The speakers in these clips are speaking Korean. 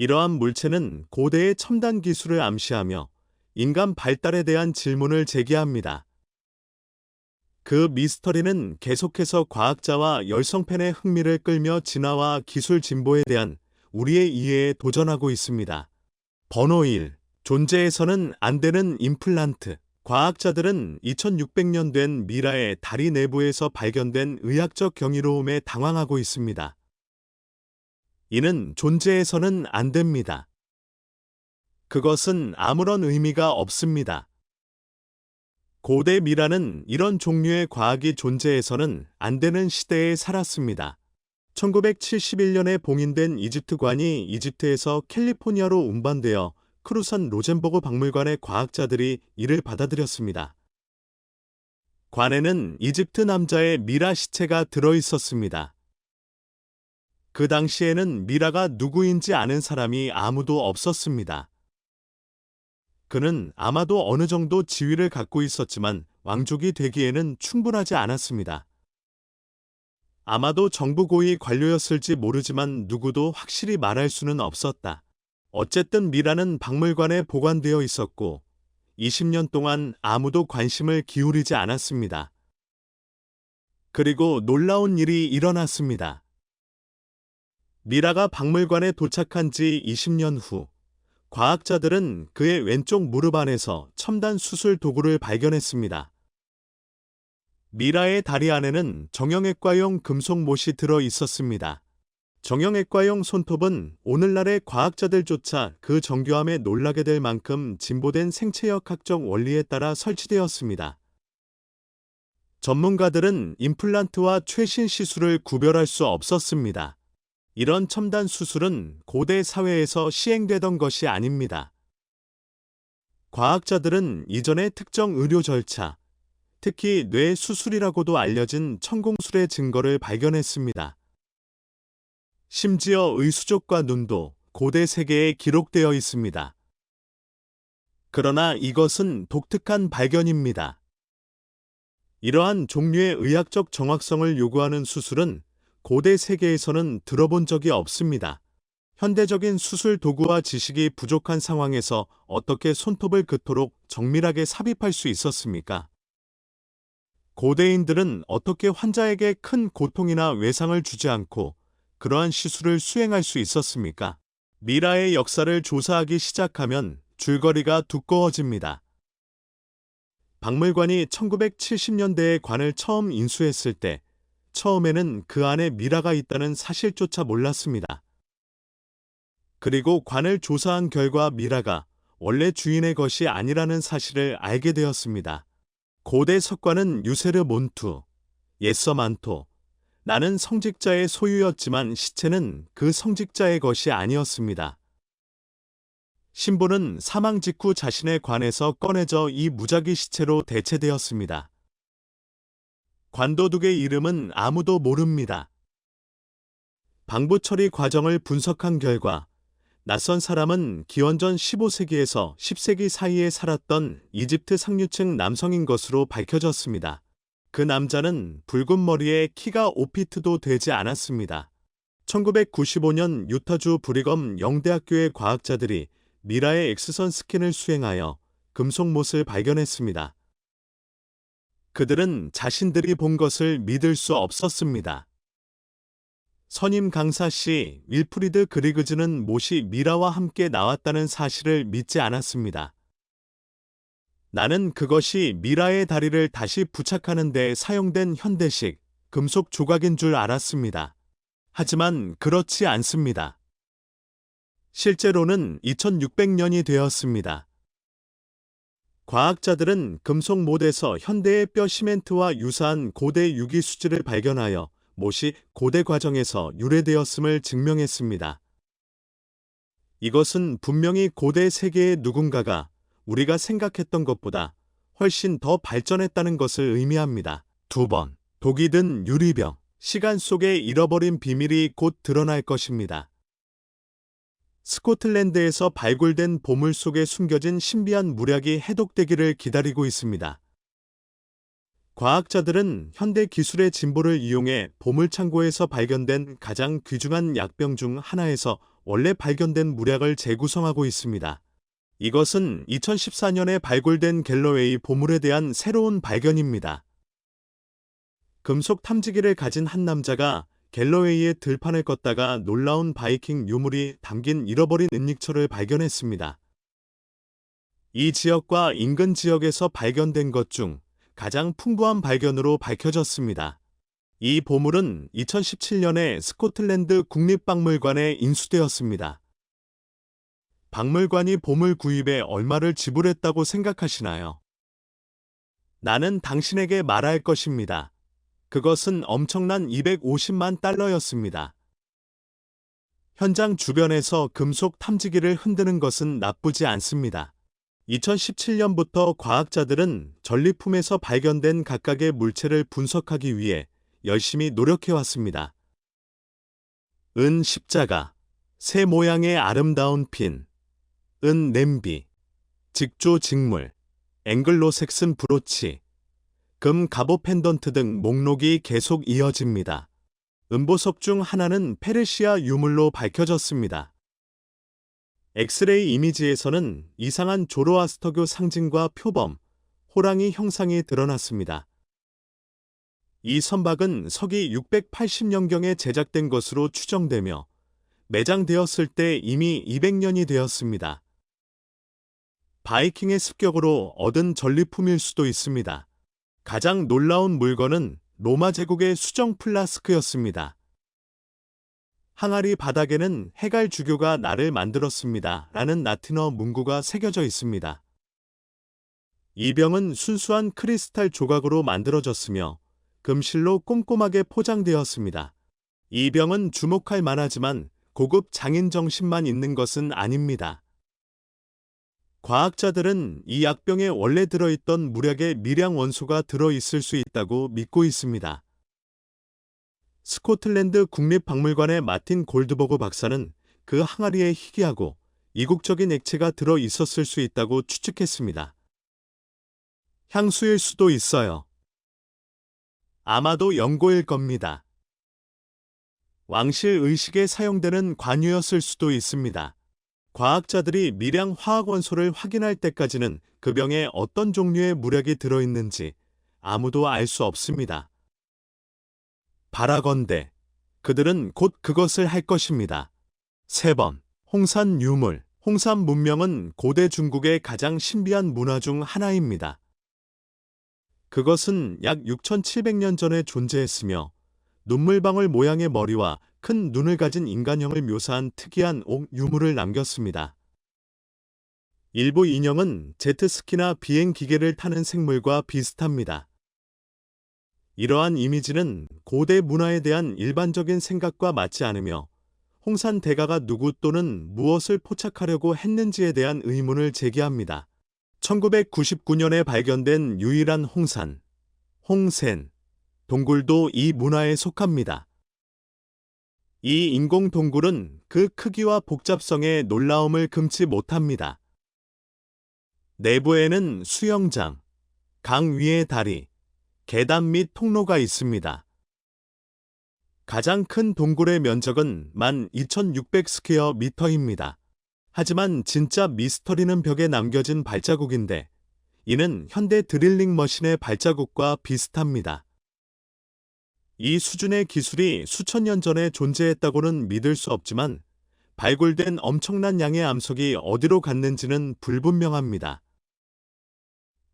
이러한 물체는 고대의 첨단 기술을 암시하며 인간 발달에 대한 질문을 제기합니다. 그 미스터리는 계속해서 과학자와 열성팬의 흥미를 끌며 진화와 기술 진보에 대한 우리의 이해에 도전하고 있습니다. 번호 1. 존재에서는 안 되는 임플란트. 과학자들은 2600년 된 미라의 다리 내부에서 발견된 의학적 경이로움에 당황하고 있습니다. 이는 존재에서는 안 됩니다. 그것은 아무런 의미가 없습니다. 고대 미라는 이런 종류의 과학이 존재해서는 안 되는 시대에 살았습니다. 1971년에 봉인된 이집트관이 이집트에서 캘리포니아로 운반되어 크루선 로젠버그 박물관의 과학자들이 이를 받아들였습니다. 관에는 이집트 남자의 미라 시체가 들어 있었습니다. 그 당시에는 미라가 누구인지 아는 사람이 아무도 없었습니다. 그는 아마도 어느 정도 지위를 갖고 있었지만 왕족이 되기에는 충분하지 않았습니다. 아마도 정부 고위 관료였을지 모르지만 누구도 확실히 말할 수는 없었다. 어쨌든 미라는 박물관에 보관되어 있었고 20년 동안 아무도 관심을 기울이지 않았습니다. 그리고 놀라운 일이 일어났습니다. 미라가 박물관에 도착한 지 20년 후 과학자들은 그의 왼쪽 무릎 안에서 첨단 수술 도구를 발견했습니다. 미라의 다리 안에는 정형외과용 금속 못이 들어 있었습니다. 정형외과용 손톱은 오늘날의 과학자들조차 그 정교함에 놀라게 될 만큼 진보된 생체역 학적 원리에 따라 설치되었습니다. 전문가들은 임플란트와 최신 시술을 구별할 수 없었습니다. 이런 첨단 수술은 고대 사회에서 시행되던 것이 아닙니다. 과학자들은 이전의 특정 의료 절차, 특히 뇌 수술이라고도 알려진 천공술의 증거를 발견했습니다. 심지어 의수족과 눈도 고대 세계에 기록되어 있습니다. 그러나 이것은 독특한 발견입니다. 이러한 종류의 의학적 정확성을 요구하는 수술은 고대 세계에서는 들어본 적이 없습니다. 현대적인 수술 도구와 지식이 부족한 상황에서 어떻게 손톱을 그토록 정밀하게 삽입할 수 있었습니까? 고대인들은 어떻게 환자에게 큰 고통이나 외상을 주지 않고 그러한 시술을 수행할 수 있었습니까? 미라의 역사를 조사하기 시작하면 줄거리가 두꺼워집니다. 박물관이 1970년대에 관을 처음 인수했을 때 처음에는 그 안에 미라가 있다는 사실조차 몰랐습니다. 그리고 관을 조사한 결과 미라가 원래 주인의 것이 아니라는 사실을 알게 되었습니다. 고대 석관은 유세르 몬투, 예서 만토, 나는 성직자의 소유였지만 시체는 그 성직자의 것이 아니었습니다. 신부는 사망 직후 자신의 관에서 꺼내져 이 무작위 시체로 대체되었습니다. 관도둑의 이름은 아무도 모릅니다. 방부 처리 과정을 분석한 결과 낯선 사람은 기원전 15세기에서 10세기 사이에 살았던 이집트 상류층 남성인 것으로 밝혀졌습니다. 그 남자는 붉은 머리에 키가 5피트도 되지 않았습니다. 1995년 유타주 브리검 영대학교의 과학자들이 미라의 엑스선 스캔을 수행하여 금속못을 발견했습니다. 그들은 자신들이 본 것을 믿을 수 없었습니다. 선임 강사 씨 윌프리드 그리그즈는 못이 미라와 함께 나왔다는 사실을 믿지 않았습니다. 나는 그것이 미라의 다리를 다시 부착하는 데 사용된 현대식 금속 조각인 줄 알았습니다. 하지만 그렇지 않습니다. 실제로는 2600년이 되었습니다. 과학자들은 금속 못에서 현대의 뼈 시멘트와 유사한 고대 유기 수질을 발견하여 못이 고대 과정에서 유래되었음을 증명했습니다. 이것은 분명히 고대 세계의 누군가가 우리가 생각했던 것보다 훨씬 더 발전했다는 것을 의미합니다. 두 번, 독이 든 유리병, 시간 속에 잃어버린 비밀이 곧 드러날 것입니다. 스코틀랜드에서 발굴된 보물 속에 숨겨진 신비한 무략이 해독되기를 기다리고 있습니다. 과학자들은 현대 기술의 진보를 이용해 보물창고에서 발견된 가장 귀중한 약병 중 하나에서 원래 발견된 무략을 재구성하고 있습니다. 이것은 2014년에 발굴된 갤러웨이 보물에 대한 새로운 발견입니다. 금속 탐지기를 가진 한 남자가 갤러웨이의 들판을 걷다가 놀라운 바이킹 유물이 담긴 잃어버린 은닉처를 발견했습니다. 이 지역과 인근 지역에서 발견된 것 중 가장 풍부한 발견으로 밝혀졌습니다. 이 보물은 2017년에 스코틀랜드 국립박물관에 인수되었습니다. 박물관이 보물 구입에 얼마를 지불했다고 생각하시나요? 나는 당신에게 말할 것입니다. 그것은 엄청난 250만 달러였습니다. 현장 주변에서 금속 탐지기를 흔드는 것은 나쁘지 않습니다. 2017년부터 과학자들은 전리품에서 발견된 각각의 물체를 분석하기 위해 열심히 노력해왔습니다. 은 십자가, 새 모양의 아름다운 핀, 은 냄비, 직조 직물, 앵글로색슨 브로치, 금 갑오 펜던트 등 목록이 계속 이어집니다. 음보석 중 하나는 페르시아 유물로 밝혀졌습니다. 엑스레이 이미지에서는 이상한 조로아스터교 상징과 표범, 호랑이 형상이 드러났습니다. 이 선박은 서기 680년경에 제작된 것으로 추정되며 매장되었을 때 이미 200년이 되었습니다. 바이킹의 습격으로 얻은 전리품일 수도 있습니다. 가장 놀라운 물건은 로마 제국의 수정 플라스크였습니다. 항아리 바닥에는 해갈 주교가 나를 만들었습니다. 라는 라틴어 문구가 새겨져 있습니다. 이 병은 순수한 크리스탈 조각으로 만들어졌으며 금실로 꼼꼼하게 포장되었습니다. 이 병은 주목할 만하지만 고급 장인 정신만 있는 것은 아닙니다. 과학자들은 이 약병에 원래 들어있던 무략의 미량 원소가 들어있을 수 있다고 믿고 있습니다. 스코틀랜드 국립박물관의 마틴 골드버그 박사는 그 항아리에 희귀하고 이국적인 액체가 들어 있었을 수 있다고 추측했습니다. 향수일 수도 있어요. 아마도 연고일 겁니다. 왕실 의식에 사용되는 관유였을 수도 있습니다. 과학자들이 미량 화학 원소를 확인할 때까지는 그 병에 어떤 종류의 무력이 들어있는지 아무도 알 수 없습니다. 바라건대 그들은 곧 그것을 할 것입니다. 세 번, 홍산 유물. 홍산 문명은 고대 중국의 가장 신비한 문화 중 하나입니다. 그것은 약 6,700년 전에 존재했으며 눈물방울 모양의 머리와 큰 눈을 가진 인간형을 묘사한 특이한 옥 유물을 남겼습니다. 일부 인형은 제트스키나 비행 기계를 타는 생물과 비슷합니다. 이러한 이미지는 고대 문화에 대한 일반적인 생각과 맞지 않으며 홍산 대가가 누구 또는 무엇을 포착하려고 했는지에 대한 의문을 제기합니다. 1999년에 발견된 유일한 홍산, 홍센, 동굴도 이 문화에 속합니다. 이 인공 동굴은 그 크기와 복잡성에 놀라움을 금치 못합니다. 내부에는 수영장, 강 위의 다리, 계단 및 통로가 있습니다. 가장 큰 동굴의 면적은 12,600 스퀘어 미터입니다. 하지만 진짜 미스터리는 벽에 남겨진 발자국인데 이는 현대 드릴링 머신의 발자국과 비슷합니다. 이 수준의 기술이 수천 년 전에 존재했다고는 믿을 수 없지만 발굴된 엄청난 양의 암석이 어디로 갔는지는 불분명합니다.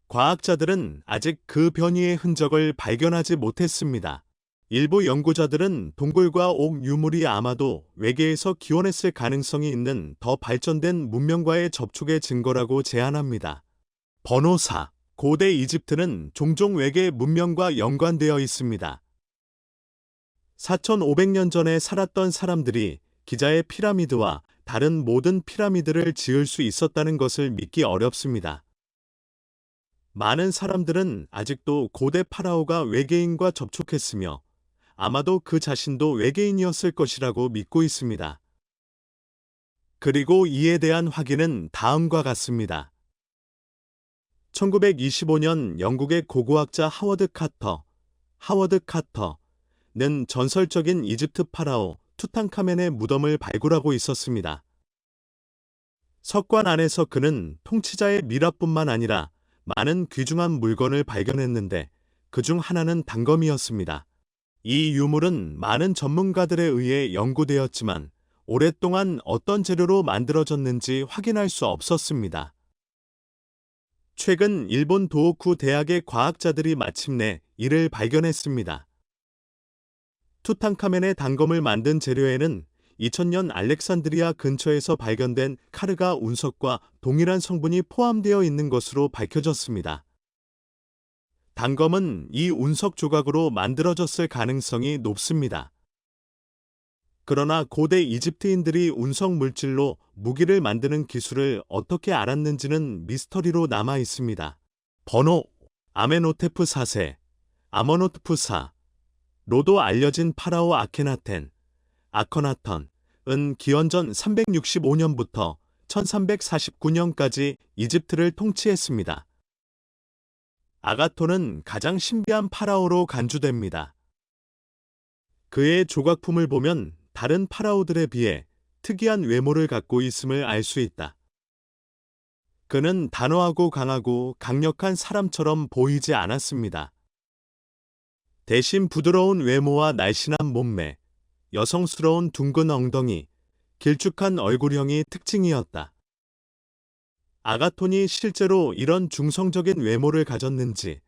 과학자들은 아직 그 변이의 흔적을 발견하지 못했습니다. 일부 연구자들은 동굴과 옥 유물이 아마도 외계에서 기원했을 가능성이 있는 더 발전된 문명과의 접촉의 증거라고 제안합니다. 번호 4. 고대 이집트는 종종 외계 문명과 연관되어 있습니다. 4,500년 전에 살았던 사람들이 기자의 피라미드와 다른 모든 피라미드를 지을 수 있었다는 것을 믿기 어렵습니다. 많은 사람들은 아직도 고대 파라오가 외계인과 접촉했으며 아마도 그 자신도 외계인이었을 것이라고 믿고 있습니다. 그리고 이에 대한 확인은 다음과 같습니다. 1925년 영국의 고고학자 하워드 카터, 하워드 카터 는 전설적인 이집트 파라오 투탕카멘의 무덤을 발굴하고 있었습니다. 석관 안에서 그는 통치자의 미라뿐만 아니라 많은 귀중한 물건을 발견했는데 그 중 하나는 단검이었습니다. 이 유물은 많은 전문가들에 의해 연구되었지만 오랫동안 어떤 재료로 만들어졌는지 확인할 수 없었습니다. 최근 일본 도호쿠 대학의 과학자들이 마침내 이를 발견했습니다. 투탕카멘의 단검을 만든 재료에는 2000년 알렉산드리아 근처에서 발견된 카르가 운석과 동일한 성분이 포함되어 있는 것으로 밝혀졌습니다. 단검은 이 운석 조각으로 만들어졌을 가능성이 높습니다. 그러나 고대 이집트인들이 운석 물질로 무기를 만드는 기술을 어떻게 알았는지는 미스터리로 남아 있습니다. 번호 아메노테프 4세, 아모노테프 4, 로도 알려진 파라오 아케나텐, 아커나턴은 기원전 365년부터 1349년까지 이집트를 통치했습니다. 아가토는 가장 신비한 파라오로 간주됩니다. 그의 조각품을 보면 다른 파라오들에 비해 특이한 외모를 갖고 있음을 알 수 있다. 그는 단호하고 강하고 강력한 사람처럼 보이지 않았습니다. 대신 부드러운 외모와 날씬한 몸매, 여성스러운 둥근 엉덩이, 길쭉한 얼굴형이 특징이었다. 아가톤이 실제로 이런 중성적인 외모를 가졌는지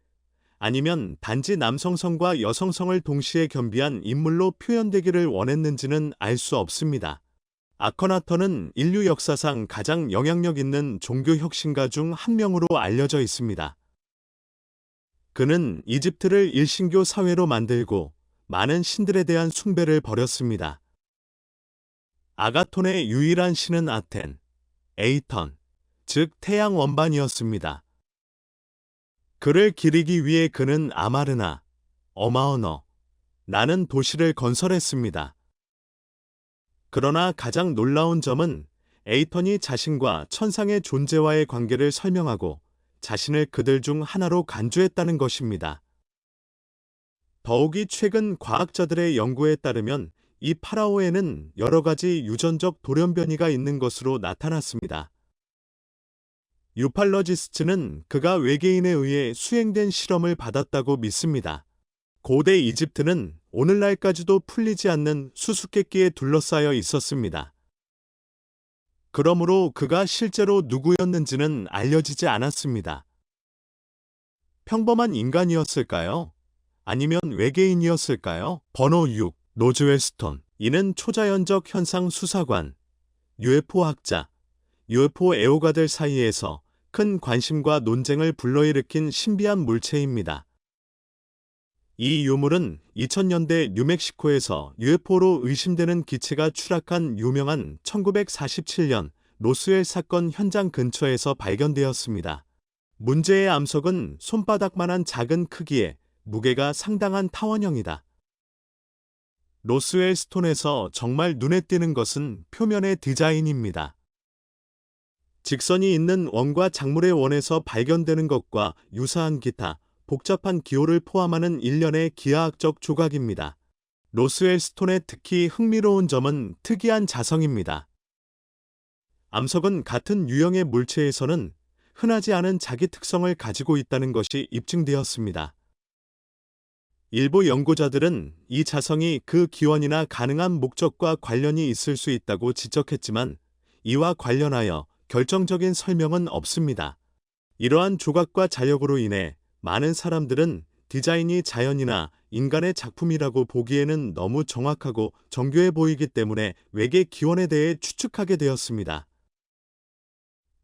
아니면 단지 남성성과 여성성을 동시에 겸비한 인물로 표현되기를 원했는지는 알 수 없습니다. 아커나턴은 인류 역사상 가장 영향력 있는 종교 혁신가 중 한 명으로 알려져 있습니다. 그는 이집트를 일신교 사회로 만들고 많은 신들에 대한 숭배를 벌였습니다. 아가톤의 유일한 신은 아텐, 에이턴, 즉 태양 원반이었습니다. 그를 기리기 위해 그는 아마르나, 어마어너, 나는 도시를 건설했습니다. 그러나 가장 놀라운 점은 에이턴이 자신과 천상의 존재와의 관계를 설명하고 자신을 그들 중 하나로 간주했다는 것입니다. 더욱이 최근 과학자들의 연구에 따르면 이 파라오에는 여러 가지 유전적 돌연변이가 있는 것으로 나타났습니다. 유팔러지스트는 그가 외계인에 의해 수행된 실험을 받았다고 믿습니다. 고대 이집트는 오늘날까지도 풀리지 않는 수수께끼에 둘러싸여 있었습니다. 그러므로 그가 실제로 누구였는지는 알려지지 않았습니다. 평범한 인간이었을까요? 아니면 외계인이었을까요? 번호 6. 노즈웰 스톤. 이는 초자연적 현상 수사관, UFO 학자, UFO 애호가들 사이에서 큰 관심과 논쟁을 불러일으킨 신비한 물체입니다. 이 유물은 2000년대 뉴멕시코에서 UFO로 의심되는 기체가 추락한 유명한 1947년 로스웰 사건 현장 근처에서 발견되었습니다. 문제의 암석은 손바닥만한 작은 크기에 무게가 상당한 타원형이다. 로스웰 스톤에서 정말 눈에 띄는 것은 표면의 디자인입니다. 직선이 있는 원과 작물의 원에서 발견되는 것과 유사한 기타, 복잡한 기호를 포함하는 일련의 기하학적 조각입니다. 로스웰 스톤의 특히 흥미로운 점은 특이한 자성입니다. 암석은 같은 유형의 물체에서는 흔하지 않은 자기 특성을 가지고 있다는 것이 입증되었습니다. 일부 연구자들은 이 자성이 그 기원이나 가능한 목적과 관련이 있을 수 있다고 지적했지만 이와 관련하여 결정적인 설명은 없습니다. 이러한 조각과 자력으로 인해 많은 사람들은 디자인이 자연이나 인간의 작품이라고 보기에는 너무 정확하고 정교해 보이기 때문에 외계 기원에 대해 추측하게 되었습니다.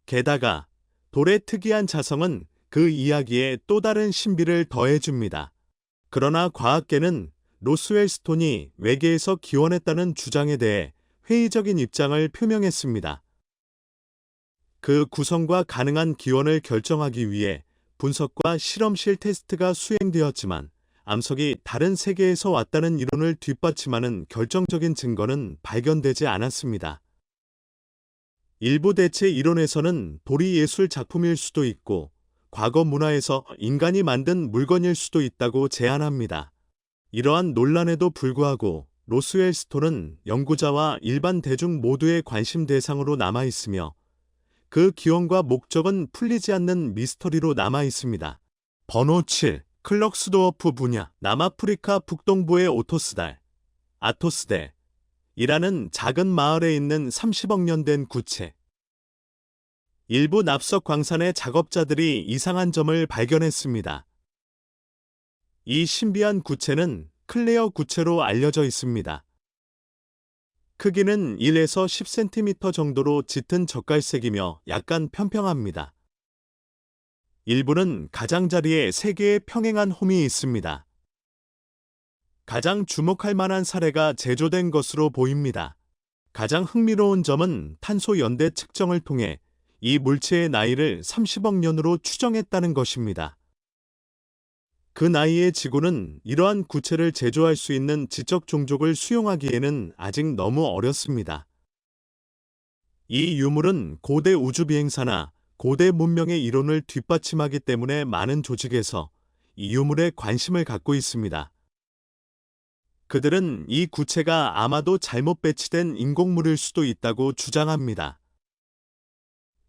게다가 돌의 특이한 자성은 그 이야기에 또 다른 신비를 더해줍니다. 그러나 과학계는 로스웰 스톤이 외계에서 기원했다는 주장에 대해 회의적인 입장을 표명했습니다. 그 구성과 가능한 기원을 결정하기 위해 분석과 실험실 테스트가 수행되었지만 암석이 다른 세계에서 왔다는 이론을 뒷받침하는 결정적인 증거는 발견되지 않았습니다. 일부 대체 이론에서는 돌이 예술 작품일 수도 있고 과거 문화에서 인간이 만든 물건일 수도 있다고 제안합니다. 이러한 논란에도 불구하고 로스웰 스톤은 연구자와 일반 대중 모두의 관심 대상으로 남아 있으며 그 기원과 목적은 풀리지 않는 미스터리로 남아 있습니다. 번호 7. 클럭스도어프 분야 남아프리카 북동부의 오토스달 아토스데 이라는 작은 마을에 있는 30억 년 된 구체. 일부 납석 광산의 작업자들이 이상한 점을 발견했습니다. 이 신비한 구체는 클레어 구체로 알려져 있습니다. 크기는 1에서 10cm 정도로 짙은 젓갈색이며 약간 평평합니다. 일부는 가장자리에 3개의 평행한 홈이 있습니다. 가장 주목할 만한 사례가 제조된 것으로 보입니다. 가장 흥미로운 점은 탄소 연대 측정을 통해 이 물체의 나이를 30억 년으로 추정했다는 것입니다. 그 나이의 지구는 이러한 구체를 제조할 수 있는 지적 종족을 수용하기에는 아직 너무 어렵습니다. 이 유물은 고대 우주 비행사나 고대 문명의 이론을 뒷받침하기 때문에 많은 조직에서 이 유물에 관심을 갖고 있습니다. 그들은 이 구체가 아마도 잘못 배치된 인공물일 수도 있다고 주장합니다.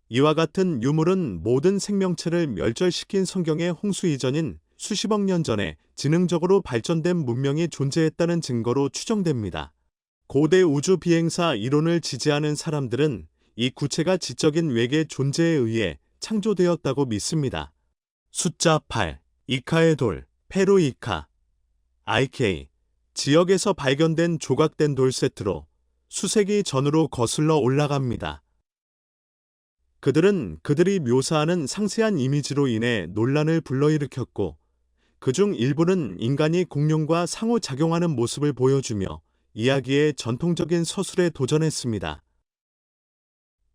이와 같은 유물은 모든 생명체를 멸절시킨 성경의 홍수 이전인 수십억 년 전에 지능적으로 발전된 문명이 존재했다는 증거로 추정됩니다. 고대 우주 비행사 이론을 지지하는 사람들은 이 구체가 지적인 외계 존재에 의해 창조되었다고 믿습니다. 숫자 8. 이카의 돌, 페루 이카, IK. 지역에서 발견된 조각된 돌 세트로 수세기 전으로 거슬러 올라갑니다. 그들은 그들이 묘사하는 상세한 이미지로 인해 논란을 불러일으켰고 그중 일부는 인간이 공룡과 상호작용하는 모습을 보여주며 이야기의 전통적인 서술에 도전했습니다.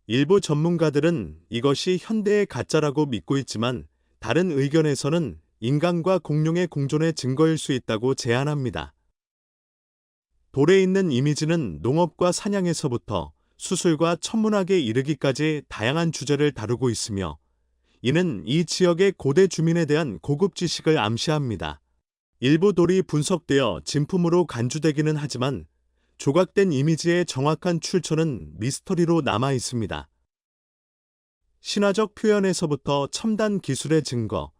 일부 전문가들은 이것이 현대의 가짜라고 믿고 있지만 다른 의견에서는 인간과 공룡의 공존의 증거일 수 있다고 제안합니다. 돌에 있는 이미지는 농업과 사냥에서부터 수술과 천문학에 이르기까지 다양한 주제를 다루고 있으며 이는 이 지역의 고대 주민에 대한 고급 지식을 암시합니다. 일부 돌이 분석되어 진품으로 간주되기는 하지만 조각된 이미지의 정확한 출처는 미스터리로 남아 있습니다. 신화적 표현에서부터 첨단 기술의 증거,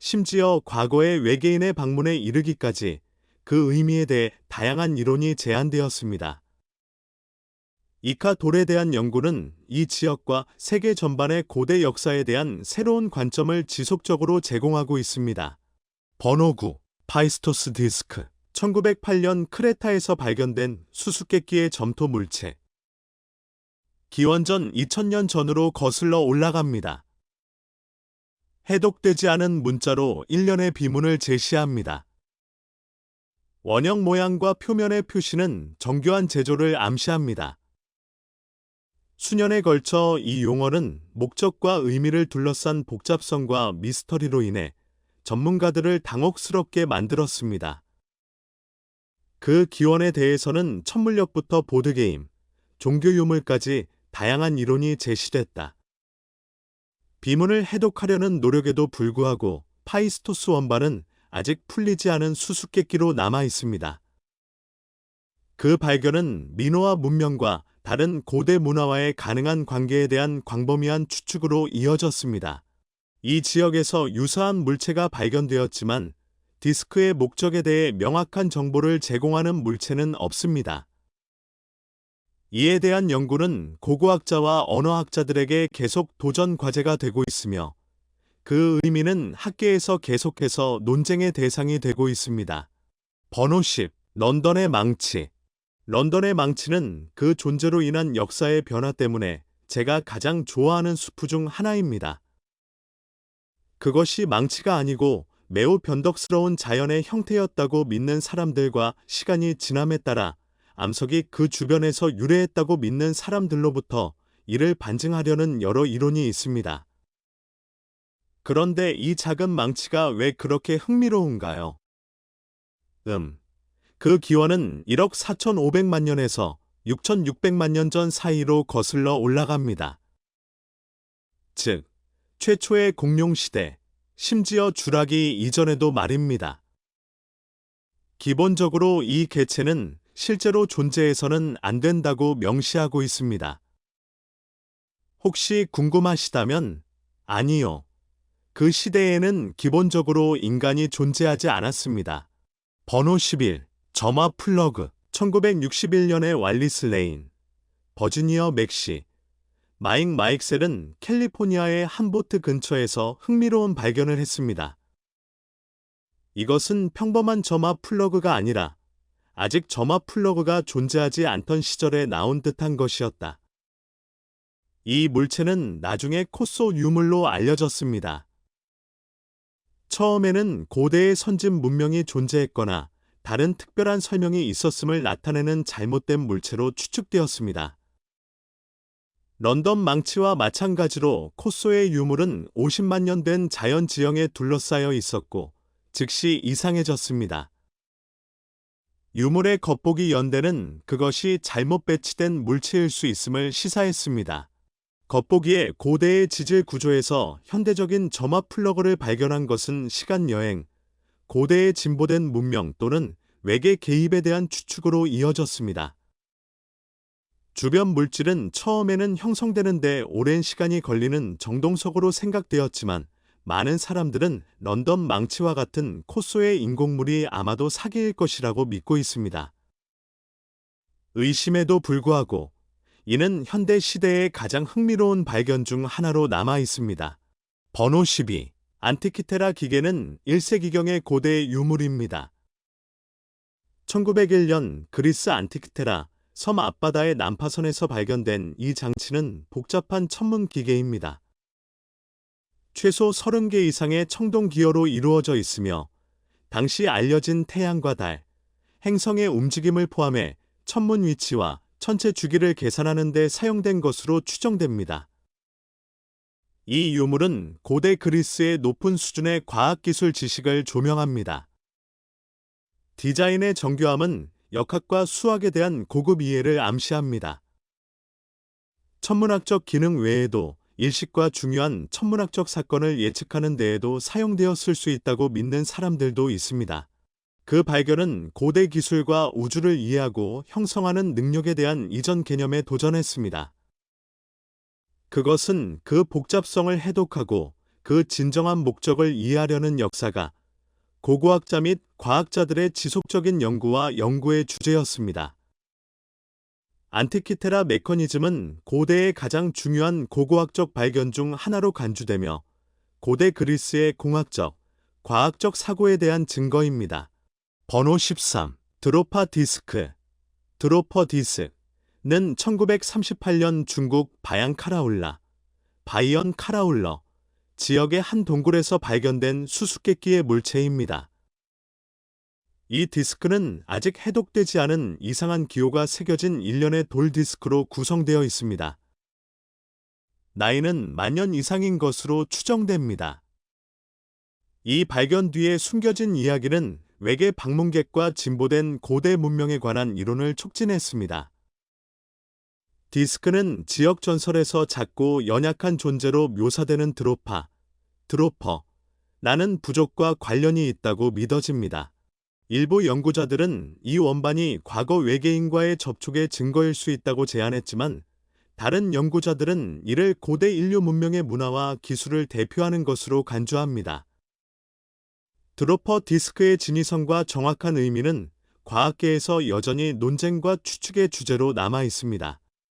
심지어 과거의 외계인의 방문에 이르기까지 그 의미에 대해 다양한 이론이 제안되었습니다. 이카 돌에 대한 연구는 이 지역과 세계 전반의 고대 역사에 대한 새로운 관점을 지속적으로 제공하고 있습니다. 번호 9. 파이스토스 디스크 1908년 크레타에서 발견된 수수께끼의 점토 물체. 기원전 2000년 전으로 거슬러 올라갑니다. 해독되지 않은 문자로 1년의 비문을 제시합니다. 원형 모양과 표면의 표시는 정교한 제조를 암시합니다. 수년에 걸쳐 이 용어는 목적과 의미를 둘러싼 복잡성과 미스터리로 인해 전문가들을 당혹스럽게 만들었습니다. 그 기원에 대해서는 천물력부터 보드게임, 종교 유물까지 다양한 이론이 제시됐다. 비문을 해독하려는 노력에도 불구하고 파이스토스 원반은 아직 풀리지 않은 수수께끼로 남아 있습니다. 그 발견은 민호와 문명과 다른 고대 문화와의 가능한 관계에 대한 광범위한 추측으로 이어졌습니다. 이 지역에서 유사한 물체가 발견되었지만 디스크의 목적에 대해 명확한 정보를 제공하는 물체는 없습니다. 이에 대한 연구는 고고학자와 언어학자들에게 계속 도전 과제가 되고 있으며 그 의미는 학계에서 계속해서 논쟁의 대상이 되고 있습니다. 번호 10. 런던의 망치 런던의 망치는 그 존재로 인한 역사의 변화 때문에 제가 가장 좋아하는 수프 중 하나입니다. 그것이 망치가 아니고 매우 변덕스러운 자연의 형태였다고 믿는 사람들과 시간이 지남에 따라 암석이 그 주변에서 유래했다고 믿는 사람들로부터 이를 반증하려는 여러 이론이 있습니다. 그런데 이 작은 망치가 왜 그렇게 흥미로운가요? 음. 그 기원은 1억 4,500만 년에서 6,600만 년 전 사이로 거슬러 올라갑니다. 즉, 최초의 공룡 시대, 심지어 주라기 이전에도 말입니다. 기본적으로 이 개체는 실제로 존재해서는 안 된다고 명시하고 있습니다. 혹시 궁금하시다면 아니요. 그 시대에는 기본적으로 인간이 존재하지 않았습니다. 번호 11. 점화 플러그 1961년에 왈리스 레인 버지니어 맥시 마익 마익셀은 캘리포니아의 한 보트 근처에서 흥미로운 발견을 했습니다. 이것은 평범한 점화 플러그가 아니라 아직 점화 플러그가 존재하지 않던 시절에 나온 듯한 것이었다. 이 물체는 나중에 코소 유물로 알려졌습니다. 처음에는 고대의 선진 문명이 존재했거나 다른 특별한 설명이 있었음을 나타내는 잘못된 물체로 추측되었습니다. 런던 망치와 마찬가지로 코소의 유물은 50만 년 된 자연 지형에 둘러싸여 있었고 즉시 이상해졌습니다. 유물의 겉보기 연대는 그것이 잘못 배치된 물체일 수 있음을 시사했습니다. 겉보기에 고대의 지질 구조에서 현대적인 점화 플러그를 발견한 것은 시간 여행, 고대의 진보된 문명 또는 외계 개입에 대한 추측으로 이어졌습니다. 주변 물질은 처음에는 형성되는데 오랜 시간이 걸리는 정동석으로 생각되었지만 많은 사람들은 런던 망치와 같은 코소의 인공물이 아마도 사기일 것이라고 믿고 있습니다. 의심에도 불구하고 이는 현대 시대의 가장 흥미로운 발견 중 하나로 남아 있습니다. 번호 12. 안티키테라 기계는 1세기경의 고대 유물입니다. 1901년 그리스 안티키테라 섬 앞바다의 난파선에서 발견된 이 장치는 복잡한 천문 기계입니다. 최소 30개 이상의 청동 기어로 이루어져 있으며 당시 알려진 태양과 달, 행성의 움직임을 포함해 천문 위치와 천체 주기를 계산하는 데 사용된 것으로 추정됩니다. 이 유물은 고대 그리스의 높은 수준의 과학기술 지식을 조명합니다. 디자인의 정교함은 역학과 수학에 대한 고급 이해를 암시합니다. 천문학적 기능 외에도 일식과 중요한 천문학적 사건을 예측하는 데에도 사용되었을 수 있다고 믿는 사람들도 있습니다. 그 발견은 고대 기술과 우주를 이해하고 형성하는 능력에 대한 이전 개념에 도전했습니다. 그것은 그 복잡성을 해독하고 그 진정한 목적을 이해하려는 역사가 고고학자 및 과학자들의 지속적인 연구와 연구의 주제였습니다. 안티키테라 메커니즘은 고대의 가장 중요한 고고학적 발견 중 하나로 간주되며 고대 그리스의 공학적, 과학적 사고에 대한 증거입니다. 번호 13. 드로파 디스크. 드로퍼 디스크는 1938년 중국 바양 카라울라, 바이언 카라울러 지역의 한 동굴에서 발견된 수수께끼의 물체입니다. 이 디스크는 아직 해독되지 않은 이상한 기호가 새겨진 일련의 돌 디스크로 구성되어 있습니다. 나이는 만년 이상인 것으로 추정됩니다. 이 발견 뒤에 숨겨진 이야기는 외계 방문객과 진보된 고대 문명에 관한 이론을 촉진했습니다. 디스크는 지역 전설에서 작고 연약한 존재로 묘사되는 드로파, 드로퍼, 라는 부족과 관련이 있다고 믿어집니다. 일부 연구자들은 이 원반이 과거 외계인과의 접촉의 증거일 수 있다고 제안했지만 다른 연구자들은 이를 고대 인류 문명의 문화와 기술을 대표하는 것으로 간주합니다. 드로퍼 디스크의 진위성과 정확한 의미는 과학계에서 여전히 논쟁과 추측의 주제로 남아 있습니다.